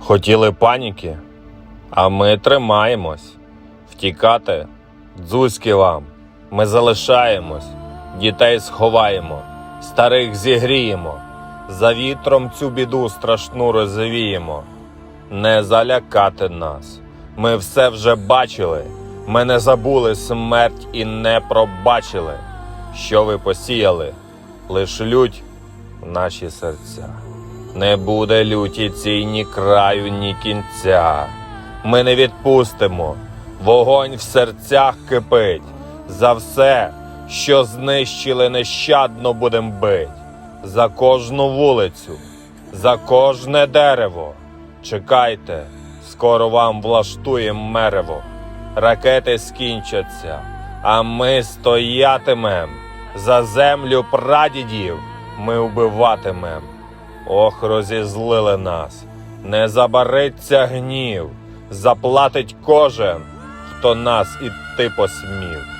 Хотіли паніки, а ми тримаємось. Втікати дзузьки вам. Ми залишаємось, дітей сховаємо, старих зігріємо, за вітром цю біду страшну розвіємо. Не залякати нас. Ми все вже бачили. Ми не забули смерть і не пробачили. Що ви посіяли, лиш лють наші серця. Не буде люті цій ні краю, ні кінця. Ми не відпустимо, вогонь в серцях кипить. За все, що знищили, нещадно будем бить. За кожну вулицю, за кожне дерево. Чекайте, скоро вам влаштуєм мерево. Ракети скінчаться, а ми стоятимем. За землю прадідів ми вбиватимем. Ох, розізлили нас, не забариться гнів, заплатить кожен, хто нас іти посмів.